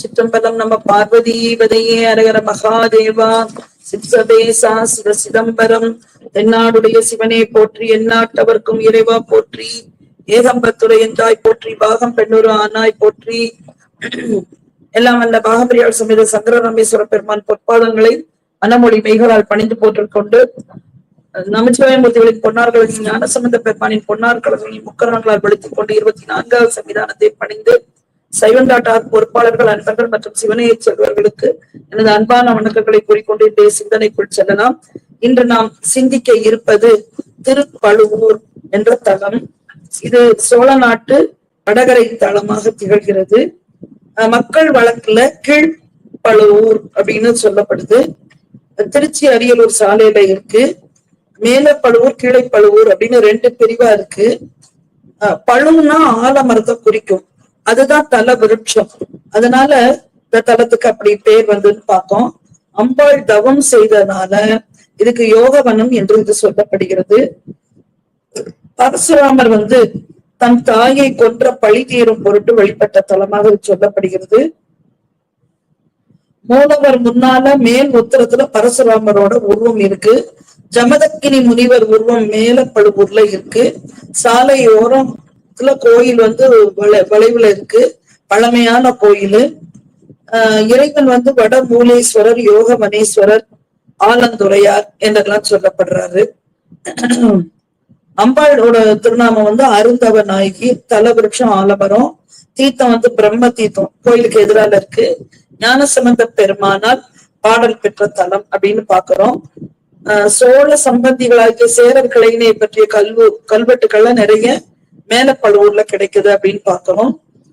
சிற்றம்பலம் நம்ம பார்வதீபதையே அரகர மகாதேவா. சிற்சபேசா சிவ சிதம்பரம் தென்னாடுடைய சிவனே போற்றி எந்நாட்டவர்க்கும் இறைவா போற்றி. ஏகம்பத்துரை என்றாய் போற்றி பாகம் பெண்ணுரு ஆனாய் போற்றி. எல்லாம் அந்த பாகபிரியாள் சமேத சங்கர ரமேஸ்வர பெருமான் பொற்பாதங்களை மனமொழி மெய்களால் பணிந்து போற்றுக்கொண்டு நமச்சிவாயமூர்த்திகளின் பொன்னார்களின் ஞானசம்பந்த பெருமானின் பொன்னார்களின் முக்கரங்களால் வெளுத்துக் கொண்டு இருபத்தி நான்காவது சன்னிதானத்தை பணிந்து சைவந்தாட்டார் பொறுப்பாளர்கள் அன்பர்கள் மற்றும் சிவனையை செல்வர்களுக்கு எனது அன்பான வணக்கங்களை கூறிக்கொண்டு இன்றைய சிந்தனைக்குள் செல்லலாம். இன்று நாம் சிந்திக்க இருப்பது திருப்பழுவூர் என்ற தலம். இது சோழ நாட்டு வடகரை தளமாக திகழ்கிறது. மக்கள் வழக்குல கீழ்ப்பழுவூர் அப்படின்னு சொல்லப்படுது. திருச்சி அரியலூர் சாலையில இருக்கு. மேலப்பழுவூர் கீழைப்பழுவூர் அப்படின்னு ரெண்டு பிரிவா இருக்கு. பழுவுனா ஆலமரத்தை குறிக்கும். அதுதான் தல விருட்சம். அதனால இந்த தலத்துக்கு அப்படி பேர் வந்ததுன்னு பார்த்தோம். அம்பாள் தவம் செய்தனால இதுக்கு யோகவனம் என்று இது சொல்லப்படுகிறது. பரசுராமர் வந்து தன் தாயை கொன்ற பழி தீரும் பொருட்டு வழிபட்ட தலமாக சொல்லப்படுகிறது. மூலவர் முன்னால மேல் உத்தரத்துல பரசுராமரோட உருவம் இருக்கு. ஜமதக்கினி முனிவர் உருவம் மேல பழுவூர்ல இருக்கு. சாலையோரம் ஓரத்துல கோயில் வந்து வளை வளைவுல இருக்கு. பழமையான கோயில். ஆஹ் இறைவன் வந்து வட மூலேஸ்வரர் யோகமனேஸ்வரர் ஆலந்துரையார் என்றெல்லாம் சொல்லப்படுறாரு. அம்பாளோட திருநாமம் வந்து அருந்தவ நாயகி தலவிருட்சம் ஆலமரம் தீர்த்தம் வந்து பிரம்ம தீர்த்தம் கோயிலுக்கு எதிரால இருக்கு. ஞானசம்பந்த பெருமானால் பாடல் பெற்ற தலம் அப்படின்னு பாக்குறோம். ஆஹ் சோழ சம்பந்திகளாகிய சேரர் கிளையினை பற்றிய கல்வு கல்வெட்டுக்கள்லாம் நிறைய மேலப்பழுவூர்ல கிடைக்குது அப்படின்னு பாக்குறோம்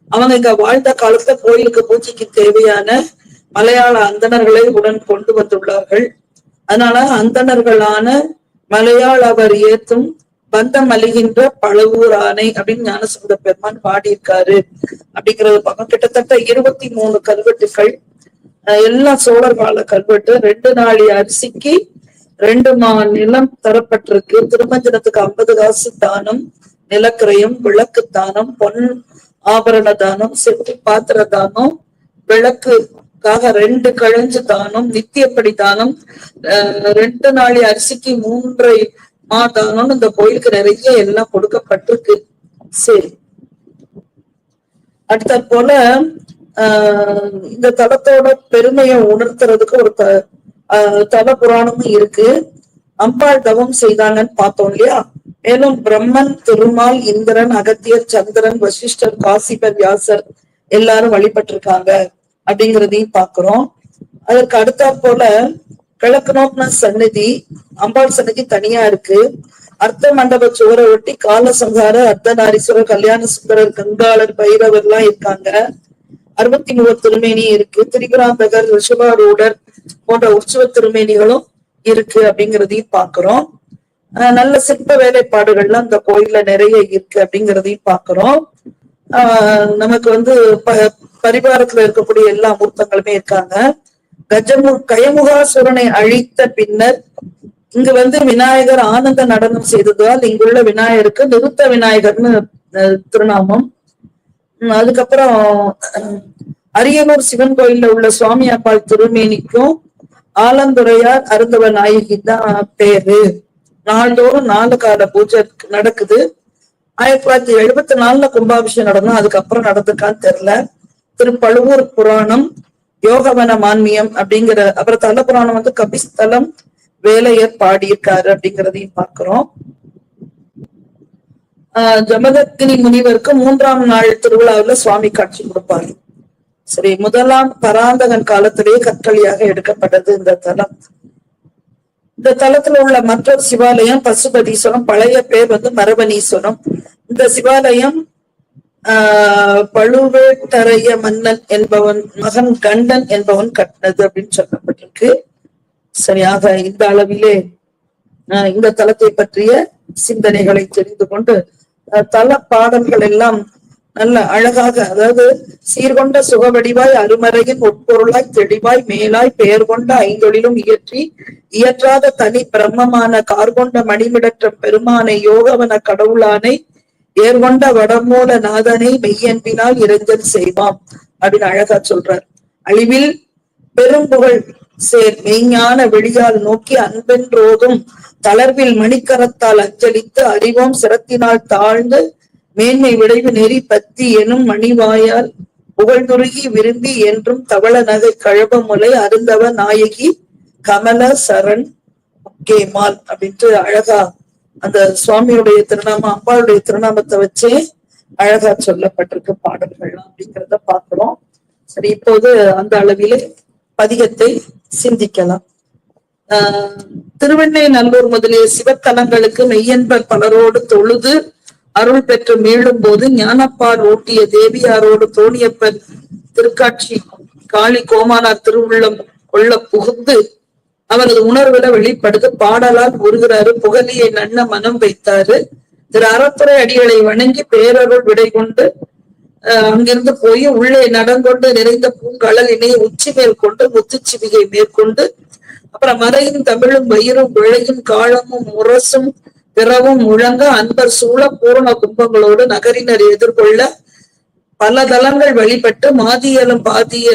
அவங்க இங்க வாழ்ந்த காலத்துல கோயிலுக்கு பூஜைக்கு தேவையான மலையாள அந்தணர்களை உடன் கொண்டு வந்துள்ளார்கள். அதனால அந்தணர்களான மலையாளவர் ஏத்தும் பந்தம் அழிகின்ற பழவூர் ஆணை அப்படின்னு ஞானசுந்த பெருமான் பாடியிருக்காரு. அப்படிங்கறது பார்க்கணும். கிட்டத்தட்ட இருபத்தி மூணு கல்வெட்டுகள். அஹ் எல்லாம் சோழர் கால கல்வெட்டு. ரெண்டு நாளி அரிசிக்கு ரெண்டு மா நிலம் தரப்பட்டிருக்கு. திருமஞ்சனத்துக்கு ஐம்பது காசு தானம். நிலக்கிரயம் விளக்கு தானம் பொன் ஆபரண தானம் செப்பு பாத்திர தானம் விளக்குக்காக ரெண்டு கழஞ்சு தானம் நித்தியப்படி தானம் அஹ் ரெண்டு நாளை அரிசிக்கு மூன்றை மா தானம்னு இந்த கோயிலுக்கு நிறைய எல்லாம் கொடுக்கப்பட்டிருக்கு. சரி. அடுத்த போல ஆஹ் இந்த தலத்தோட பெருமையை உணர்த்துறதுக்கு ஒரு த ஆஹ் தல புராணமும் இருக்கு. அம்பாள் தவம் செய்தாங்கன்னு பார்த்தோம் இல்லையா? மேலும் பிரம்மன் திருமால் இந்திரன் அகத்தியர் சந்திரன் வசிஷ்டர் காசிபர் வியாசர் எல்லாரும் வழிபட்டிருக்காங்க அப்படிங்கிறதையும் பாக்குறோம் அதற்கு அடுத்தா போல கிழக்கு நோக்கின சந்நிதி அம்பாள் சன்னதி தனியா இருக்கு. அர்த்த மண்டப சுவரை ஒட்டி காலசங்கார அர்த்தநாரீஸ்வரர் கல்யாண சுந்தரர் கங்காளர் பைரவர் எல்லாம் இருக்காங்க. அறுபத்தி மூவர் திருமேனி இருக்கு. திரிபுராந்தகர் ரிஷபாரூடர் போன்ற உற்சவ திருமேனிகளும் இருக்கு அப்படிங்கிறதையும் பாக்குறோம் ஆஹ் நல்ல சிற்ப வேலைப்பாடுகள்லாம் இந்த கோயில்ல நிறைய இருக்கு அப்படிங்கிறதையும் பாக்குறோம் ஆஹ் நமக்கு வந்து ப- பரிவாரத்துல இருக்கக்கூடிய எல்லா மூர்த்தங்களுமே இருக்காங்க. கஜமு கயமுகாசுரனை அழித்த பின்னர் இங்கு வந்து விநாயகர் ஆனந்த நடனம் செய்ததால் இங்குள்ள விநாயகருக்கு நிறுத்த விநாயகர்னு அஹ், திருநாமம். அதுக்கப்புறம் அரியலூர் சிவன் கோயில்ல உள்ள சுவாமி அப்பாள் திருமேனிக்கும் ஆலந்துரையார் அருந்தவ நாயகி தான் பேரு. நாள்தோறும் நாலு கால பூஜை நடக்குது. ஆயிரத்தி தொள்ளாயிரத்தி எழுபத்தி நாலுல கும்பாபிஷேகம் நடந்தோம் அதுக்கப்புறம் நடந்துக்கான்னு தெரியல. திருப்பழுவூர் புராணம் யோகவன மான்மியம் அப்படிங்கிற அப்புறம் தல புராணம் வந்து கபிஸ்தலம் வேலையர் பாடியிருக்காரு அப்படிங்கிறதையும் பார்க்கிறோம். ஆஹ் ஜமதக்கினி முனிவருக்கு மூன்றாம் நாள் திருவிழாவுல சுவாமி காட்சி கொடுப்பாரு. சரி முதலாம் பராந்தகன் காலத்திலேயே கற்களியாக எடுக்கப்பட்டது இந்த தலம். இந்த தலத்துல உள்ள மற்றொரு சிவாலயம் பசுபதீஸ்வரம் பழைய பேர் வந்து மரபனீஸ்வரம் இந்த சிவாலயம் ஆஹ் பழுவேட்டரைய மன்னன் என்பவன் மகன் கண்டன் என்பவன் கட்டினது அப்படின்னு சொல்லப்பட்டிருக்கு. சரியாக இந்த அளவிலே ஆஹ் இந்த தலத்தை பற்றிய சிந்தனைகளை தெரிந்து கொண்டு தல பாடல்கள் எல்லாம் நல்ல அழகாக அதாவது சீர்கொண்ட சுகவடிவாய் அருமறையின் உட்பொருளாய் தெளிவாய் மேலாய் பெயர் கொண்ட ஐந்தொழிலும் இயற்றி இயற்றாத தனி பிரம்மமான கார்கொண்ட மணிமிடற்ற பெருமானை யோகவன கடவுளானை ஏர்கொண்ட வடமூல நாதனை மெய்யன்பினால் இறைஞ்சல் செய்வாம் அப்படின்னு அழகா சொல்றார். அழிவில் பெரும்புகழ் சேர் மெய்ஞான வெளியால் நோக்கி அன்பென்றோதும் தளர்வில் மணிக்கரத்தால் அஞ்சலித்து அறிவோம் சிரத்தினால் தாழ்ந்து மேன்மை விளைவு நெறி பத்தி எனும் மணிவாயால் புகழ்துருகி விரும்பி என்றும் தவள நகை கழபமுலை அருந்தவ நாயகி கமல சரண் கேமால் அப்படின்ட்டு அழகா அந்த சுவாமியுடைய திருநாம அம்பாளுடைய திருநாமத்தை வச்சே அழகா சொல்லப்பட்டிருக்கு பாடல்கள் அப்படிங்கிறத பாக்குறோம் சரி இப்போது அந்த அளவிலே பதிகத்தை சிந்திக்கலாம். ஆஹ் திருவெண்ணை நல்லூர் முதலிய சிவத்தலங்களுக்கு மெய்யன்பர் பலரோடு தொழுது அருள் பெற்று மீளும் போது ஞானப்பால் ஓட்டிய தேவியாரோடு தோணியப்பர் திருக்காட்சி காளி கோமானார் திருவுள்ளம் கொள்ள புகுந்து அவரது உணர்வுல வெளிப்படுது. பாடலால் உருகிறாரு. புகழியை நன்ன மனம் வைத்தாரு. திரு அறத்துறை அடிகளை வணங்கி பேரருள் விடை கொண்டு அஹ் அங்கிருந்து போய் உள்ளே நடங்கொண்டு நிறைந்த பூங்கழலினை உச்சி மேற்கொண்டு முத்துச்சிவிகை மேற்கொண்டு அப்புறம் மறையும் தமிழும் வயிறும் விளையும் காலமும் முரசும் பிறவும் முழங்க அன்பர் சூழ பூரண கும்பங்களோடு நகரினர் எதிர்கொள்ள பல தலங்கள் வழிபட்டு மாதியலும் பாதிய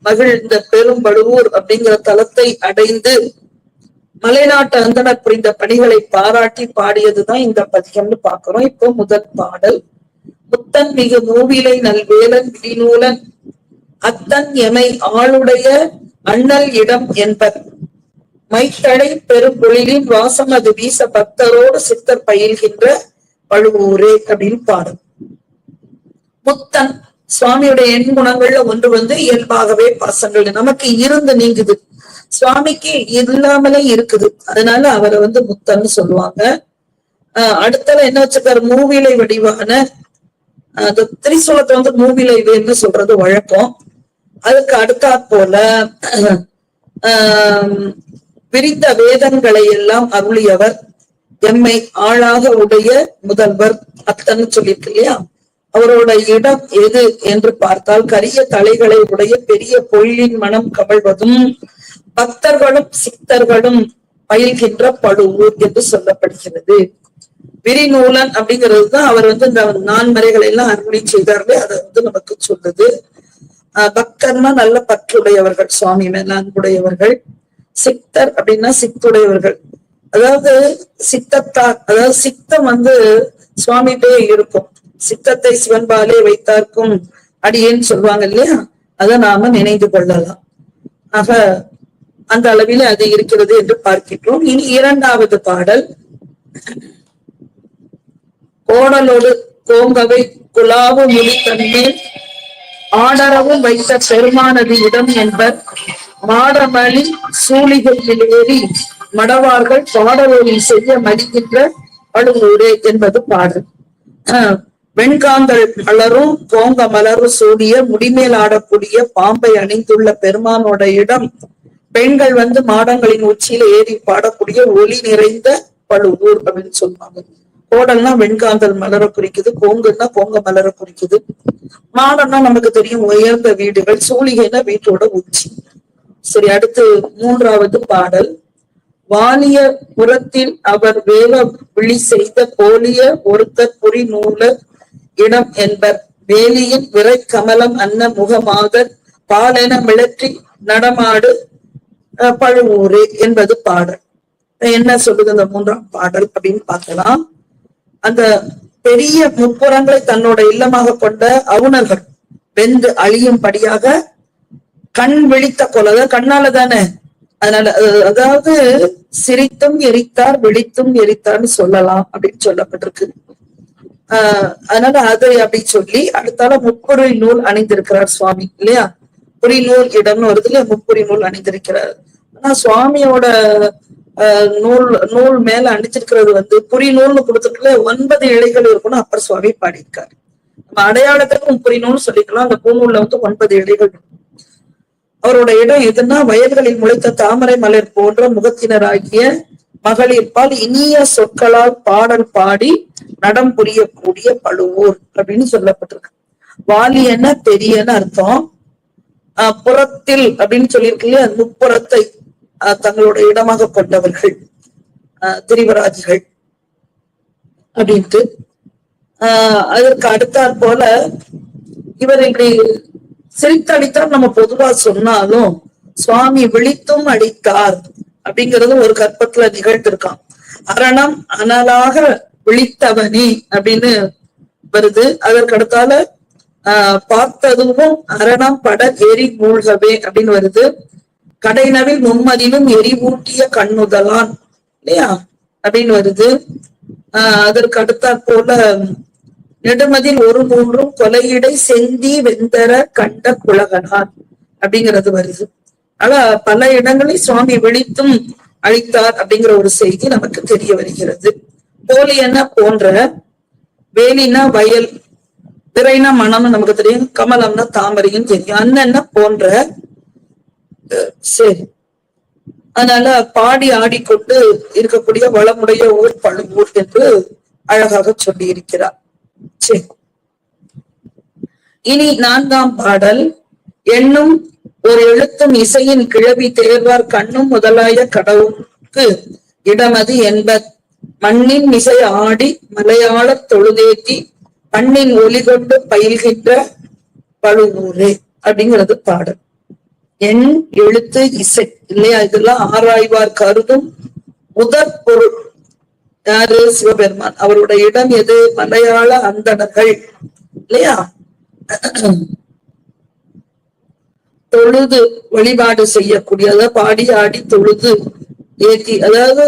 மகிழ்ந்த பெரும்படுவூர் அப்படிங்கிற தலத்தை அடைந்து மலைநாட்டு அந்தனர் புரிந்த பணிகளை பாராட்டி பாடியதுதான் இந்த பதிகம்னு பாக்குறோம் இப்போ முதல் பாடல். புத்தன் மிகு மூவிலை நல்வேலன் விடிநூலன் அத்தன் எமை ஆளுடைய அண்ணல் இடம் என்பர். மைத்தடை பெரும்பொழிலின் வாசம் அது வீச பக்தரோடு சித்தர் பயில்கின்ற பழுவூரே அப்படின்னு பாடும். முத்தன் சுவாமியுடைய எண் குணங்கள்ல ஒன்று வந்து இயல்பாகவே பாசங்கள். நமக்கு இருந்து நீங்குது. சுவாமிக்கு இல்லாமலே இருக்குது. அதனால அவரை வந்து முத்தன்னு சொல்லுவாங்க. ஆஹ் அடுத்தல என்ன வச்சிருக்காரு? மூவிலை வடிவான அந்த திரிசூலத்தை வந்து மூவிலை வேர்னு சொல்றது வழக்கம். அதுக்கு அடுத்தாற் போல ஆஹ் விரிந்த வேதங்களை எல்லாம் அருளியவர் எம்மை ஆளாக உடைய முதல்வர் அத்தன்னு சொல்லியிருக்கு இல்லையா? அவரோட இடம் எது என்று பார்த்தால் கரிய தலைகளை உடைய பெரிய பொழிலின் மனம் கவழ்வதும் பக்தர்களும் சித்தர்களும் பயில்கின்ற படுவூர் என்று சொல்லப்படுகிறது. விரிநூலன் அப்படிங்கிறது தான் அவர் வந்து இந்த நான்மறைகளை எல்லாம் அருளி செய்தார்களே அதை வந்து நமக்கு சொல்லுது. ஆஹ் பக்தர்னா நல்ல பற்றுடையவர்கள் சுவாமி மேல அன்புடையவர்கள் சித்தர் அப்படின்னா சித்துடையவர்கள். அதாவது சித்தத்தார் அதாவது சித்தம் வந்து சுவாமிகிட்டே இருக்கும். சித்தத்தை சிவன்பாலே வைத்தார்க்கும் அடியேன்னு சொல்லுவாங்க இல்லையா? அதை நாம நினைந்து கொள்ளலாம். ஆக அந்த அளவில் அது இருக்கிறது என்று பார்க்கின்றோம். இனி இரண்டாவது பாடல். கோடலோடு கோங்கவை குலாவு மொழி தன்மேல் ஆடரவும் வைத்த பெருமானது இடம் என்பர். மாடமணி சூழிகையில் ஏறி மடவார்கள் பாடலொலி செய்ய மடிக்கின்ற பழுவூரே என்பது பாடல். ஆஹ் மலரும் போங்க மலரும் சூடிய முடிமேல் ஆடக்கூடிய பாம்பை அணிந்துள்ள பெருமானோட இடம். பெண்கள் வந்து மாடங்களின் உச்சியில ஏறி பாடக்கூடிய ஒளி நிறைந்த பழுவூர் அப்படின்னு சொல்லுவாங்க. கோடல்னா வெண்காந்தல் மலர குறிக்குது கோங்குன்னா கோங்க மலர குறிக்குது. மாடம்னா நமக்கு தெரியும் உயர்ந்த வீடுகள் சூழிகைனா வீட்டோட உச்சி. சரி அடுத்து மூன்றாவது பாடல். வாலிய புறத்தில் அவர் வேல விழி செய்த போலிய ஒருத்தர் புரி நூலர் இடம் என்பர். வேலியின் விரை கமலம் அன்ன முகமாக பாலென மிளற்றி நடமாடு அஹ், பழுவூரே என்பது பாடல். என்ன சொல்லுது அந்த மூன்றாம் பாடல் அப்படின்னு பார்க்கலாம். அந்த பெரிய முப்புறங்களை தன்னோட இல்லமாக கொண்ட அவுணர்கள் வெந்து அழியும்படியாக கண் விழித்த கொலை அதாவது கண்ணால தானே? அதனால அதாவது சிரித்தும் எரித்தார் விழித்தும் எரித்தார்னு சொல்லலாம் அப்படின்னு சொல்லப்பட்டிருக்கு. ஆஹ் அதனால அதை அப்படி சொல்லி அடுத்தால முப்புரி நூல் அணிந்திருக்கிறார் சுவாமி இல்லையா? புரி நூல் இடம்னு வருது இல்லையா? முப்பொறி நூல் அணிந்திருக்கிறார். ஆனா சுவாமியோட ஆஹ் நூல் நூல் மேல அணிஞ்சிருக்கிறது வந்து புரி நூல்னு கொடுத்துருக்குல ஒன்பது இழைகள் இருக்கும்னு அப்பர் சுவாமி பாடியிருக்காரு. நம்ம அடையாளத்துக்கு முப்பொறி நூல் சொல்லிக்கலாம் அந்த பூநூல்ல வந்து ஒன்பது இழைகள் இருக்கும். அவரோட இடம் எதுன்னா வயல்களில் முளைத்த தாமரை மலர் போன்ற முகத்தினராகிய மகளிர்பால் இனிய சொற்களால் பாடல் பாடி நடம் புரியக்கூடிய பழுவூர் அப்படின்னு சொல்லப்பட்டிருக்கு. வாலியன்னா பெரியன்னு அர்த்தம்? புறத்தில் அப்படின்னு சொல்லியிருக்கு இல்லையா? முப்புறத்தை தங்களுடைய தங்களோட இடமாக கொண்டவர்கள் ஆஹ் திரிவராஜிகள் அப்படின்ட்டு. ஆஹ் அதற்கு அடுத்தாற் போல இவர் இப்படி சிரித்தடித்தார் நம்ம பொதுவா சொன்னாலும் சுவாமி விழித்தும் அடித்தார் அப்படிங்கறது ஒரு கற்பத்துல நிகழ்த்திருக்கான் அரணம் அனலாக விழித்தவனி அப்படின்னு வருது. அதற்கடுத்தால ஆஹ் பார்த்ததும் அரணம் பட எரி மூழ்கவே அப்படின்னு வருது. கடைநவில் மும்மதிலும் எரிவூட்டிய கண்ணுதலான் இல்லையா? அப்படின்னு வருது. ஆஹ் அதற்கு அடுத்தாற் போல நெடுமதில் ஒரு மூன்றும் கொலையிடை செந்தி வெந்தர கண்ட குலகனார் அப்படிங்கிறது வருது. ஆனா பல இடங்களில் சுவாமி விழித்தும் அழித்தார் அப்படிங்கிற ஒரு செய்தி நமக்கு தெரிய வருகிறது. போலியன போன்ற வேலினா வயல் திரைனா மனம்னு நமக்கு தெரியும் கமலம்னா தாமரையும் தெரியும். அண்ணன்னா போன்ற சரி. அதனால பாடி ஆடிக்கொண்டு இருக்கக்கூடிய வளமுடைய ஊர் பழுவூர் என்று அழகாக சொல்லி இருக்கிறார் சரி இனி நான்காம் பாடல். எண்ணும் ஒரு எழுத்தும் இசையின் கிழவி தேர்வார் கண்ணும் முதலாய கடவுளுக்கு இடமது என்ப மண்ணின் இசை ஆடி மலையாள தொழுதேத்தி மண்ணின் ஒலி கொண்டு பயில்கின்ற பழுவூரே அப்படிங்கிறது பாடல். எண் எழுத்து இசை இல்லையா? இதெல்லாம் ஆராய்வார் கருதும் முதற் பொருள். யாரு? சிவபெருமான். அவருடைய இடம் எது? மலையாள அந்தணர்கள். இல்லையா? தொழுது வழிபாடு செய்யக்கூடிய அதாவது பாடி ஆடி தொழுது ஏத்தி அதாவது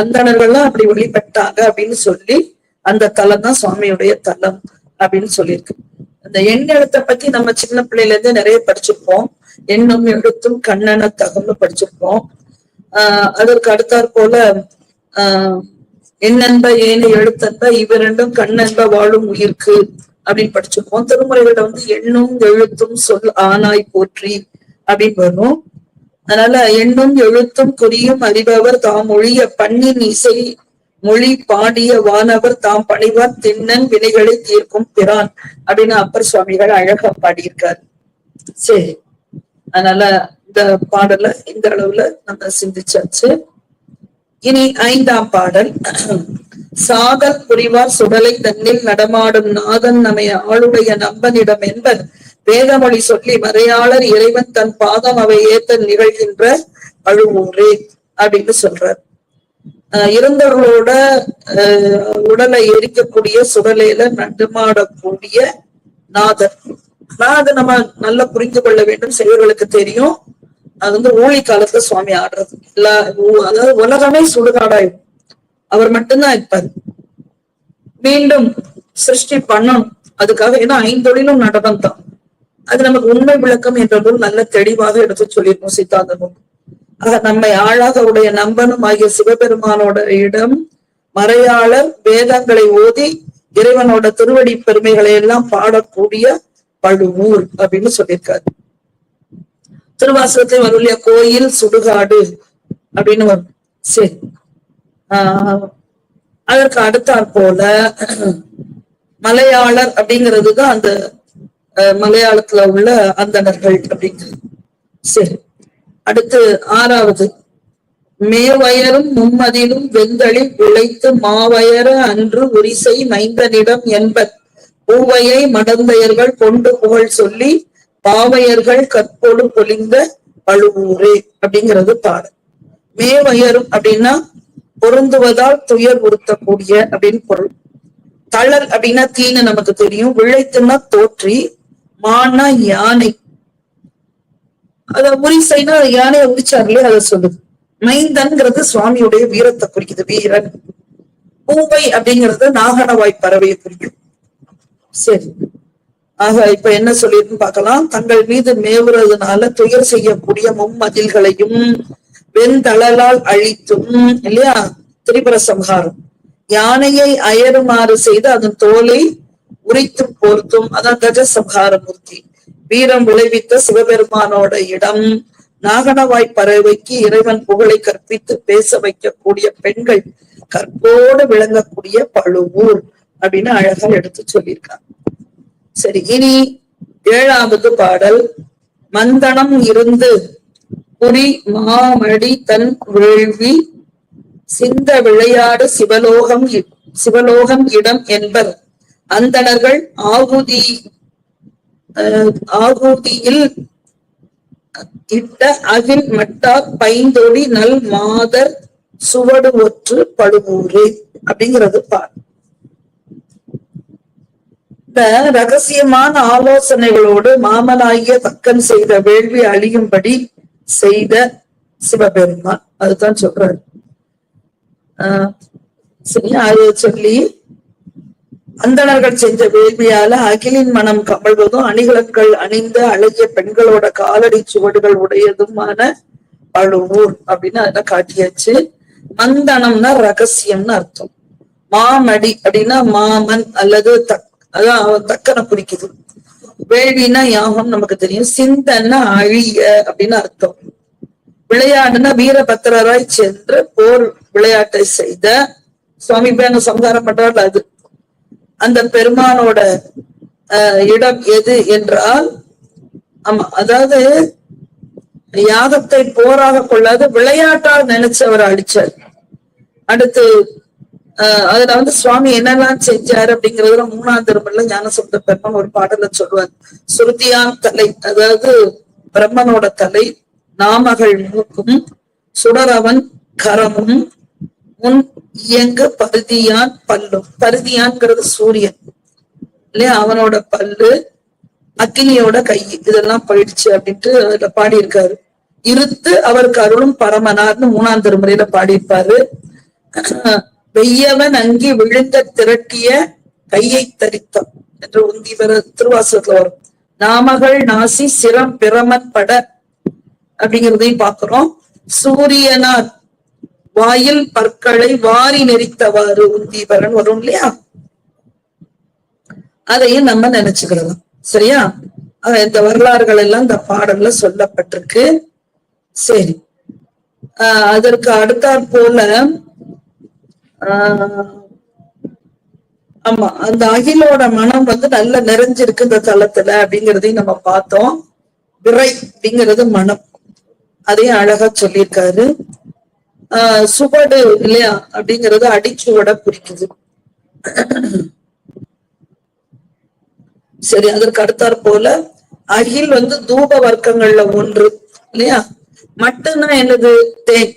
அந்தணர்கள்லாம் அப்படி வழிபட்டாங்க அப்படின்னு சொல்லி அந்த தலம் தான் சுவாமியுடைய தலம் அப்படின்னு சொல்லியிருக்கு. அந்த எண் எழுத்தை பத்தி நம்ம சின்ன பிள்ளையில இருந்து நிறைய படிச்சிருப்போம். எண்ணும் எழுத்தும் கண்ணன தகம்னு படிச்சிருப்போம். ஆஹ் அதற்கு அடுத்தாற் போல ஆஹ் என்னென்ப ஏனை எழுத்தன்ப இவரெண்டும் கண்ணென்ப வாழும் உயிர்க்கு அப்படின்னு படிச்சிருப்போம். திருமுறைகள்ல வந்து எண்ணும் எழுத்தும் சொல் ஆனாய் போற்றி அப்படின்னு வரும். அதனால எண்ணும் எழுத்தும் குறியும் அறிபவர் தாம் ஒழிய பண்ணின் இசை மொழி பாடிய வானவர் தாம் பணிவார் திண்ணன் வினைகளை தீர்க்கும் பிரான் அப்படின்னு அப்பர் சுவாமிகள் அழகா பாடியிருக்காரு. சரி. அதனால இந்த பாடல இந்த அளவுல நம்ம சிந்திச்சாச்சு. இனி ஐந்தாம் பாடல். சாகல் புரிவார் சுடலை தன்னில் நடமாடும் நாதன் நம்மை ஆளுடைய நம்பனிடம் என்பர். வேதமொழி சொல்லி மறையாளர் இறைவன் தன் பாதம் அவை ஏத்த நிகழ்கின்ற அழுவூரே அப்படின்னு சொல்றார். ஆஹ் இருந்தவர்களோட உடலை எரிக்கக்கூடிய சுடலையில நடமாடக்கூடிய நாதர். நாதை நம்ம நல்லா புரிந்து கொள்ள வேண்டும் செய்வர்களுக்கு தெரியும். அது வந்து ஊழி காலத்துல சுவாமி ஆடுறது. எல்லா அதாவது உலகமே சுடுகாடாயும் அவர் மட்டும்தான் இருப்பார் மீண்டும் சிருஷ்டி பண்ணணும். அதுக்காக ஏன்னா ஐந்தொழிலும் நடனம் தான். அது நமக்கு உண்மை விளக்கம் என்ற நூல் நல்ல தெளிவாக எடுத்து சொல்லியிருக்கோம் சித்தாந்த நூல் ஆக நம்மை ஆழாக உடைய நம்பனும் ஆகிய சிவபெருமானோட இடம் மறையாளர் வேதங்களை ஓதி இறைவனோட திருவடி பெருமைகளை எல்லாம் பாடக்கூடிய பழுவூர் அப்படின்னு சொல்லியிருக்காரு. திருவாசகத்தில் வரும் இல்லையா கோயில் சுடுகாடு அப்படின்னு வரும். சரி. ஆஹ் அதற்கு அடுத்தாற் போல மலையாளர் அப்படிங்கிறது தான் அந்த மலையாளத்துல உள்ள அந்தணர்கள் அப்படிங்கிறது. சரி. அடுத்து ஆறாவது. மேவயரும் மும்மதிலும் வெந்தளில் விளைத்து மாவயர அன்று உரிசை மைந்தனிடம் என்பர். பூவையை மடந்தையர்கள் கொண்டு புகழ் சொல்லி பாவையர்கள் கற்போடு பொழிந்த பழுவூரே அப்படிங்கிறது பாடல். மேவயரும் அப்படின்னா பொருந்துவதால் துயர் உறுத்தக்கூடிய அப்படின்னு பொருள். தளர் அப்படின்னா தீனு நமக்கு தெரியும். விழைத்துன்னா தோற்றி மானா யானை. அத உரிசைனா யானையை உரிச்சார்களே அதை சொல்லுது. மைந்தன்கிறது சுவாமியுடைய வீரத்தை குறிக்குது வீரன். பூவை அப்படிங்கிறது நாகனவாய் பறவையை குறிக்கும். சரி. ஆக இப்ப என்ன சொல்லிருக்கு பார்க்கலாம். தங்கள் மீது மேவுறதுனால துயர் செய்யக்கூடிய மும்மதில்களையும் வெண்தளலால் அழித்தும் இல்லையா? திரிபுர சம்ஹாரம். யானையை அயருமாறு செய்து அதன் தோலை உரித்தும் போர்த்தும். அதான் கஜ சம்ஹார மூர்த்தி. வீரம் விளைவித்த சிவபெருமானோட இடம். நாகனவாய் பறவைக்கு இறைவன் புகழை கற்பித்து பேச வைக்கக்கூடிய பெண்கள் கற்போடு விளங்கக்கூடிய பழுவூர் அப்படின்னு அழகா எடுத்து சொல்லியிருக்காங்க. சரி இனி ஏழாவது பாடல். மந்தனம் இருந்து புரி மாமடி தன் வேள்வி சிந்த விளையாடு சிவலோகம் சிவலோகம் இடம் என்பர். அந்தணர்கள் ஆகுதி அஹ், இட்ட அகில் மட்டார் பைந்தொடி நல் மாதர் சுவடு ஒற்று படுவூரே அப்படிங்கிறது பார் ரகசியமான ஆலோசனைகளோடு மாமனாகிய தக்கன் செய்த வேள்வி அழியும்படி செய்த சிவபெருமான். அதுதான் சொல்றாரு. ஆஹ் சொல்லி அந்தணர்கள் செஞ்ச வேள்வியால அகிலின் மனம் கமழ்வதும் அணிகலன்கள் அணிந்த அழகிய பெண்களோட காலடி சுவடுகள் உடையதுமான பழுவூர் அப்படின்னு அதுல காட்டியாச்சு. மந்தனம்னா ரகசியம்னு அர்த்தம். மாமடி அப்படின்னா மாமன் அல்லது தக் அதான் அவன் தக்கனை பிடிக்குது வேள்வினா யாகம் நமக்கு தெரியும். சிந்தன்னா அழிய அப்படின்னு அர்த்தம். விளையாடுனா வீரபத்திரராய் சென்று போர் விளையாட்டை செய்த சுவாமி பேங்க சம்ஹாரம் பண்றாள் அது. அந்த பெருமானோட அஹ், இடம் எது என்றால் ஆமா அதாவது யாகத்தை போராக கொள்ளாத விளையாட்டால் நினைச்சு அவர் அடிச்சார். அடுத்து அதுல வந்து சுவாமி என்னெல்லாம் செஞ்சாரு அப்படிங்கறதுல மூணாம் திருமல்ல ஞானசுந்த பெருமான் ஒரு பாடல சொல்லுவார். சுருதியான் தலை அதாவது பிரம்மனோட தலை நாமகள் மூக்கும் சுடரவன் கரமும் முன் இயங்க பருதியான் பல்லும். பருதியான்ங்கிறது சூரியன் இல்லையா? அவனோட பல்லு அக்கினியோட கை இதெல்லாம் போயிடுச்சு அப்படின்ட்டு அதுல பாடியிருக்காரு. இருத்து அவருக்கு அருளும் பரமனார்னு மூணாம் திருமுறையில பாடியிருப்பாரு. வெய்யவன் அங்கி விழுந்த திரட்டிய கையை தரித்தம் என்று உந்தி திருவாசகத்துல வரும். நாமகள் நாசி சிரம் பிரமன் பட அப்படிங்கிறதையும் பார்க்கிறோம். சூரியனார் வாயில் பற்களை வாரி நெறித்தவாறு உந்திவரன் வரும் இல்லையா? அதையும் நம்ம நினைச்சுக்கிறோம். சரியா? இந்த வரலாறுகள் எல்லாம் இந்த பாடல்ல சொல்லப்பட்டிருக்கு. சரி. ஆஹ் அதற்கு அடுத்தாற் போல ஆமா அந்த அகிலோட மனம் வந்து நல்ல நிறைஞ்சிருக்கு இந்த தளத்துல அப்படிங்கறதையும் நம்ம பார்த்தோம். விரை அப்படிங்கிறது மனம். அதையும் அழகா சொல்லியிருக்காரு. ஆஹ் சுவடு இல்லையா அப்படிங்கிறது அடிச்சுவட குறிக்குது சரி அதற்கு அடுத்தாற் போல அகில் வந்து தூப வர்க்கங்கள்ல ஒன்று இல்லையா? மட்டும்னா என்னது? தேன்.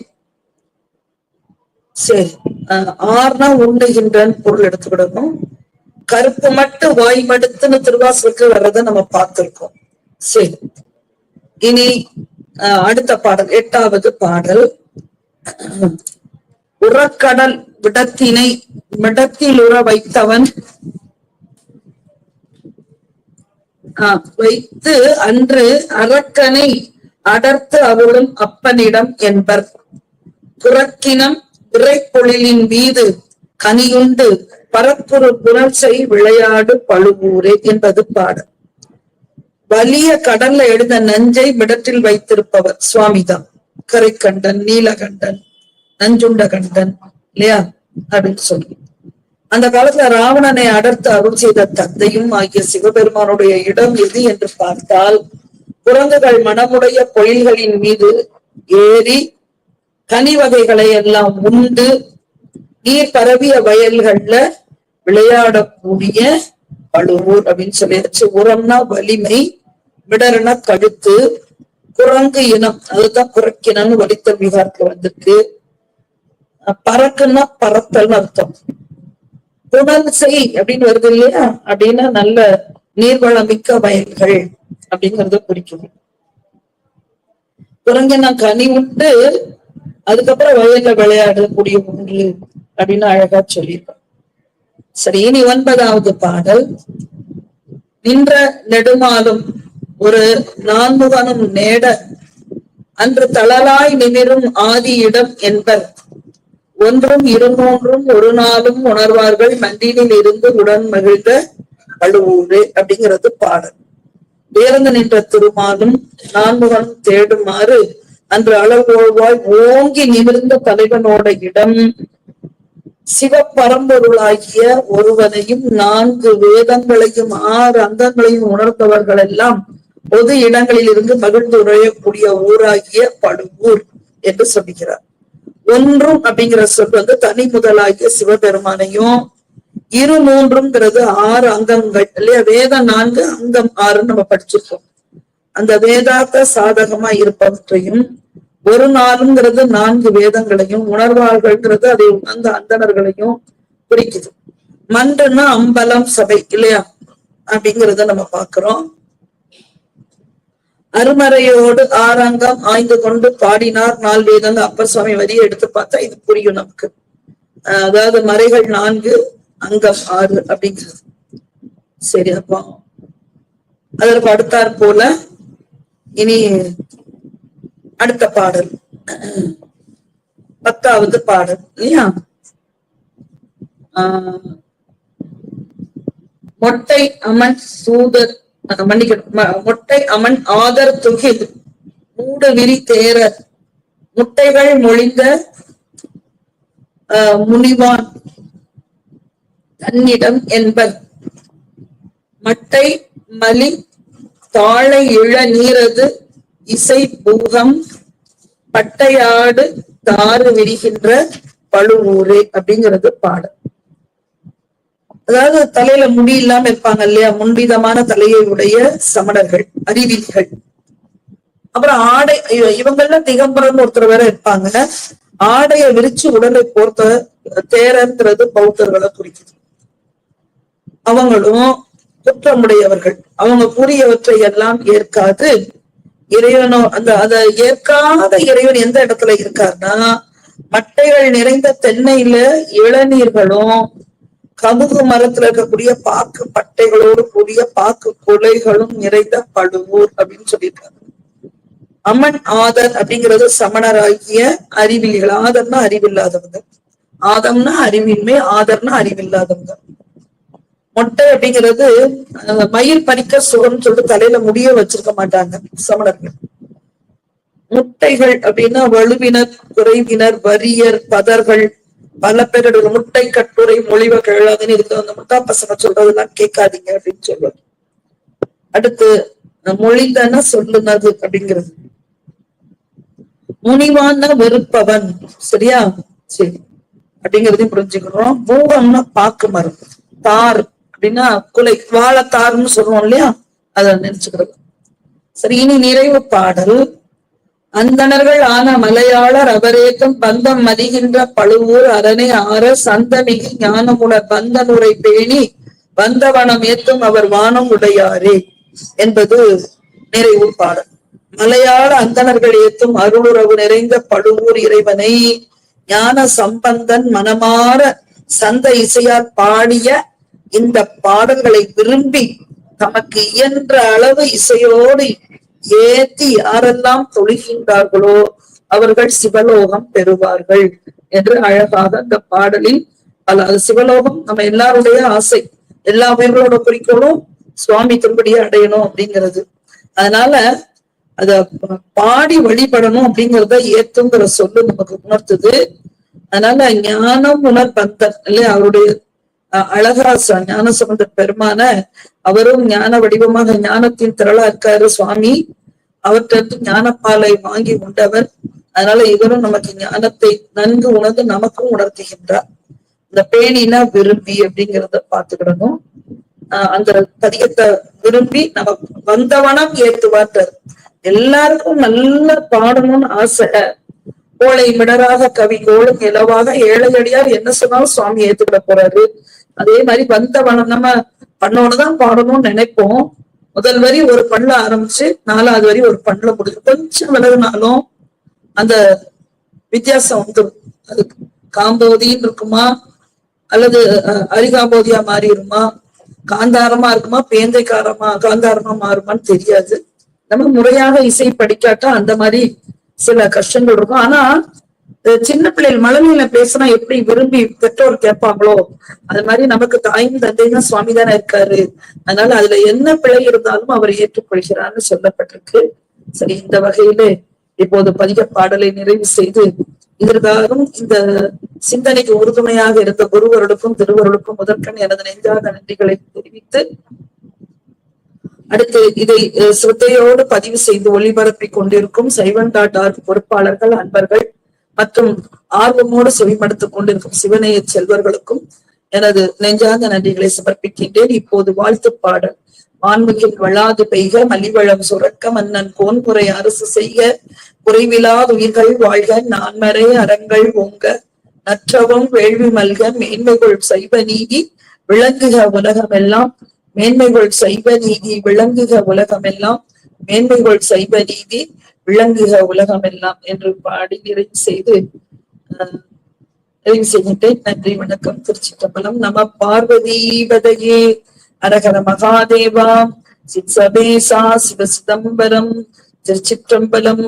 சரி. ஆஹ் ஆறுனா உண்ணுகின்றன்னு பொருள் எடுத்துக்கிடணும் கருப்பு மட்டும் வாய் மடுத்துன்னு திருவாசலுக்கு வர்றதை நம்ம பார்த்திருக்கோம். சரி. இனி அடுத்த பாடல் எட்டாவது பாடல். உறக்கடல் விடத்தினை மிடத்தில் உற வைத்தவன் ஆஹ் வைத்து அன்று அரக்கனை அடர்த்து அருளும் அப்பனிடம் என்பர். புறக்கினம் விரைப்பொழிலின் மீது கனியுண்டு பரப்புரு புரட்சை விளையாடு பழுவூரே என்பது பாடல் வலிய கடல்ல எழுந்த நஞ்சை மிடற்றில் வைத்திருப்பவர் சுவாமிதான். கரைக்கண்டன் நீலகண்டன் நஞ்சுண்ட கண்டன் இல்லையா? அப்படின்னு சொல்லி. அந்த காலத்துல ராவணனை அடர்த்து அருள் செய்த தந்தையும் ஆகிய சிவபெருமானுடைய இடம் எது என்று பார்த்தால் குரங்குகள் மனமுடைய பொயில்களின் மீது ஏறி கனி வகைகளை எல்லாம் உண்டு. நீர் பரவிய வயல்கள்ல விளையாடக்கூடிய பழுவூர் அப்படின்னு சொல்லியாச்சு. உரம்னா வலிமை விடர்னா கழுத்து குரங்கு இனம். அதுதான் குரக்கினம்னு வலித்த விகாரத்துல வந்திருக்கு. பறக்குன்னா பறத்தல்னு அர்த்தம். புனல் செய் அப்படின்னு வருது இல்லையா? அப்படின்னா நல்ல நீர்வளமிக்க வயல்கள் அப்படிங்கறத குறிக்கும் குரங்கின கனி உண்டு அதுக்கப்புறம் வயல்ல விளையாடக்கூடிய ஒன்று அப்படின்னு அழகா சொல்லியிருக்கோம் சரி இனி ஒன்பதாவது பாடல். நின்ற நெடுமாலும் ஒரு நான்முகனும் நேட அன்று தளலாய் நிமிரும் ஆதி இடம் என்பர். ஒன்றும் இருமூன்றும் ஒரு நாளும் உணர்வார்கள் மண்டினில் இருந்து உடன் மகிழ்ந்த அழுவூரு அப்படிங்கிறது பாடல். உயர்ந்து நின்ற திருமாலும் நான்முகனும் தேடுமாறு அன்று அளவோழ்வாய் ஓங்கி நிமிர்ந்த தலைவனோட இடம். சிவப்பரம்பொருளாகிய ஒருவனையும் நான்கு வேதங்களையும் ஆறு அங்கங்களையும் உணர்ந்தவர்கள் எல்லாம் பொது இடங்களில் இருந்து மகிழ்ந்து உரையக்கூடிய ஊராகிய படுவூர் என்று சொல்லுகிறார். ஒன்றும் அப்படிங்கிற சொல் வந்து தனி முதலாகிய சிவபெருமானையும் இரு மூன்றுங்கிறது ஆறு அங்கங்கள் இல்லையா? வேதம் நான்கு அங்கம் ஆறுன்னு நம்ம படிச்சிருக்கோம். அந்த வேதாத்த சாதகமா இருப்பவற்றையும் ஒரு நாளுங்கிறது நான்கு வேதங்களையும் உணர்வார்கள்ங்கிறது அதை உணர்ந்த அந்தணர்களையும் குறிக்குது. மன்றுன்னா அம்பலம் சபை இல்லையா? அப்படிங்கிறத நம்ம பாக்குறோம் அருமறையோடு ஆரங்கம் ஆய்ந்து கொண்டு பாடினார் நாள் வேதம் அப்பர் சுவாமி வரியை எடுத்து பார்த்தா இது புரியும் நமக்கு. அதாவது மறைகள் நான்கு அங்கம் ஆறு அப்படிங்கிறது. சரி அப்போ. அதற்கு அடுத்தாற் போல இனி அடுத்த பாடல். பத்தாவது பாடல் இல்லையா? ஆஹ் மொட்டை அமன் சூதர் மன்னிக்கணும். மொட்டை அமன் ஆதர் துகில் மூடு விரி தேரர் முட்டைகள் மொழிந்த ஆஹ் முனிவான் தன்னிடம் என்பர். மட்டை மலி தாழை இள நீரது இசை பூகம் பட்டையாடு தாறு விரிகின்ற பழுவூரே அப்படிங்கிறது பாடல். அதாவது தலையில முடி இல்லாம இருப்பாங்க இல்லையா? முன்விதமான தலையை உடைய சமணர்கள் அறிவிலிகள். அப்புறம் ஆடை இவ- இவங்கெல்லாம் திகம்பரம் ஒருத்தர் வேற இருப்பாங்க. ஆடைய விரிச்சு உடலை போர்த்த தேரன்றது பௌத்தர்களை குறிக்குது. அவங்களும் குற்றமுடையவர்கள். அவங்க கூறியவற்றை எல்லாம் ஏற்காது. இறைவனோ அந்த அதை ஏற்காத இறைவன் எந்த இடத்துல இருக்காருன்னா மட்டைகள் நிறைந்த தென்னையில இளநீர்களும் கமுகு மரத்துல இருக்கக்கூடிய பாக்கு பட்டைகளோடு கூடிய பாக்கு குலைகளும் நிறைந்த பழுவூர் அப்படின்னு சொல்லியிருக்காங்க. அமன் ஆதர் அப்படிங்கிறது சமணராகிய அறிவிலிகள். ஆதர்னா அறிவில்லாதவங்க. ஆதம்னா அறிவின்மை ஆதர்னா அறிவில்லாதவங்க. மொட்டை அப்படிங்கிறது மயிர் பறிக்க சுகம்னு சொல்லிட்டு தலையில முடிய வச்சிருக்க மாட்டாங்க சமணர்கள். முட்டைகள் அப்படின்னா வலுவினர் குறைவினர் வரியர் பதர்கள் பல பேருடைய முட்டை கட்டுரை மொழிவ கேளாதுன்னு இருக்கு அந்த முட்டா பசங்க சொல்றதெல்லாம் கேட்காதீங்க அப்படின்னு சொல்றது அடுத்து மொழி மொழிந்தன சொல்லுனது அப்படிங்கிறது. முனிவான வெறுப்பவன். சரியா? சரி. அப்படிங்கறதையும் புரிஞ்சுக்கிறோம் பூகம்னா பாக்கு மரம். தார். அப்படின்னா குலை வாழைத்தார்னு சொல்றோம் இல்லையா? அத நினைச்சுக்கிறது சரி இனி நிறைவு பாடல். அந்தணர்கள் ஆன மலையாளர் அவரேக்கும் பந்தம் மதிகின்ற பழுவூர் அரணை ஆற சந்தமிகி ஞானமுணர் பந்தனுரை பேணி வந்தவனம் ஏத்தும் அவர் வானம் உடையாரே என்பது நிறைவு பாடல். மலையாள அந்தணர்கள் ஏத்தும் அருளுறவு நிறைந்த பழுவூர் இறைவனை ஞான சம்பந்தன் மனமாற சந்த இசையார் பாடிய இந்த பாடல்களை விரும்பி தமக்கு இயன்ற அளவு இசையோடு ஏத்தி யாரெல்லாம் தொழுகின்றார்களோ அவர்கள் சிவலோகம் பெறுவார்கள் என்று அழகாக அந்த பாடலில் பல சிவலோகம் நம்ம எல்லாருடைய ஆசை. எல்லா உயிர்களோட குறிக்கோளும் சுவாமி திருப்படியை அடையணும் அப்படிங்கிறது. அதனால அத பாடி வழிபடணும் அப்படிங்கறத ஏத்துங்கிற சொல்லு நமக்கு உணர்த்துது. அதனால ஞானம் உணர் பந்தன் இல்லையா? அவருடைய அழகா ச- ஞான சம்பந்த பெருமான அவரும் ஞான வடிவமாக ஞானத்தின் திரளா இருக்காரு சுவாமி. அவற்றிருந்து ஞானப்பாலை வாங்கி உண்டவர். அதனால இவரும் நமக்கு ஞானத்தை நன்கு உணர்ந்து நமக்கும் உணர்த்துகின்றார். இந்த பேணினா விரும்பி அப்படிங்கிறத பாத்துக்கிடணும் ஆஹ் அந்த பதியத்தை விரும்பி நம்ம வந்தவனம் ஏத்துவார் எல்லாருக்கும் நல்லா பாடணும்னு ஆசை. கோளை மிடராக கவி கோளும் இலவாக ஏழையடியார் என்ன சொன்னாலும் சுவாமி ஏத்துக்கிட போறாரு. அதே மாதிரி வந்தவனம் நம்ம பண்ணோன்னுதான் பாடணும்னு நினைப்போம். முதல் வரி ஒரு பண்ணல ஆரம்பிச்சு நாலாவது வரி ஒரு பண்ணல முடிஞ்சு கொஞ்சம் விலகுனாலும் அந்த வித்தியாசம் வந்துடும் அது காம்போதின்னு இருக்குமா? அல்லது அரிகாம்போதியா மாறிடுமா காந்தாரமா இருக்குமா? பேந்தைக்காரமா காந்தாரமா மாறுமான்னு தெரியாது. நம்ம முறையாக இசை படிக்காட்டா அந்த மாதிரி சில கஷ்டங்கள் இருக்கும். ஆனா சின்ன பிள்ளைகள் மழலையில பேசினா எப்படி விரும்பி பெற்றோர் கேட்பாங்களோ அது மாதிரி நமக்கு தாயும் தந்தையும் சுவாமி தானே இருக்காரு. அதனால அதுல என்ன பிழை இருந்தாலும் அவர் ஏற்றுக்கொள்கிறார்னு சொல்லப்பட்டிருக்கு. சரி இந்த வகையில இப்போது பதிக பாடலை நிறைவு செய்து இதற்காகவும் இந்த சிந்தனைக்கு உறுதுணையாக இருந்த குருவருளுக்கும் திருவருளுக்கும் முதற்கண் எனது நெஞ்சாக நன்றிகளை தெரிவித்து அடுத்து இதை அஹ், சிரத்தையோடு பதிவு செய்து ஒளிபரப்பிக் கொண்டிருக்கும் சைவன் டாட் ஆர்க் பொறுப்பாளர்கள் அன்பர்கள் மற்றும் ஆர்வமோடு செவிமடுத்துக் கொண்டிருக்கும் சிவனைய செல்வர்களுக்கும் எனது நெஞ்சார்ந்த நன்றிகளை சமர்ப்பிக்கின்றேன். இப்போது வாழ்த்து பாடல். ஆன்மிகில் வளாது பெய்க மலிவளம் சுரக்க மன்னன் கோன்முறை அரசு செய்ய குறைவிலாத உயிர்கள் வாழ்க நான்மறை அறங்கள் ஓங்க நற்றவம் வேள்வி மல்க மேன்மைகள் சைவ நீதி விளங்குக உலகமெல்லாம் மேன்மைகள் சைவ நீதி விளங்குக உலகமெல்லாம் மேன்மைகள் சைவ நீதி விளங்குக உலகமெல்லாம் என்று பாடி நிறைவு செய்து நிறைவு செய்கின்றேன். நன்றி வணக்கம். திருச்சிற்றம்பலம் நம பார்வதீபதையே. அரகர மகாதேவா. சித்சபேசா சிவ சிதம்பரம் திருச்சிற்றம்பலம்